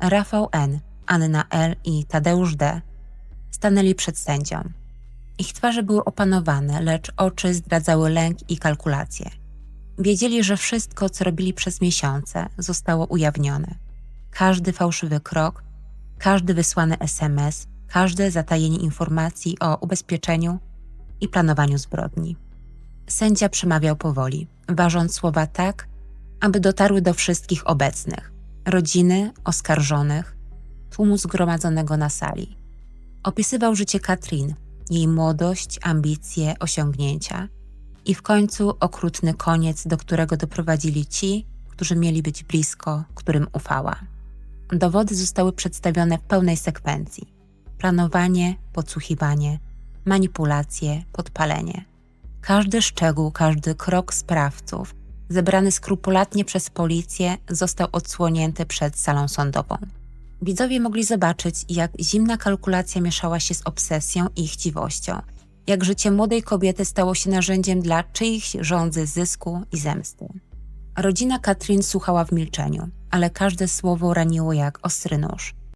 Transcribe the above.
Rafał N., Anna L. i Tadeusz D. stanęli przed sędzią. Ich twarze były opanowane, lecz oczy zdradzały lęk i kalkulacje. Wiedzieli, że wszystko, co robili przez miesiące, zostało ujawnione. Każdy fałszywy krok, każdy wysłany SMS, każde zatajenie informacji o ubezpieczeniu i planowaniu zbrodni. Sędzia przemawiał powoli, ważąc słowa tak, aby dotarły do wszystkich obecnych rodziny, oskarżonych, tłumu zgromadzonego na sali. Opisywał życie Katrin, jej młodość, ambicje, osiągnięcia i w końcu okrutny koniec, do którego doprowadzili ci, którzy mieli być blisko, którym ufała. Dowody zostały przedstawione w pełnej sekwencji: planowanie, podsłuchiwanie, manipulacje, podpalenie. Każdy szczegół, każdy krok sprawców, zebrany skrupulatnie przez policję, został odsłonięty przed salą sądową. Widzowie mogli zobaczyć, jak zimna kalkulacja mieszała się z obsesją i chciwością, jak życie młodej kobiety stało się narzędziem dla czyichś rządzy zysku i zemsty. Rodzina Katrin słuchała w milczeniu, ale każde słowo raniło jak ostry nóż.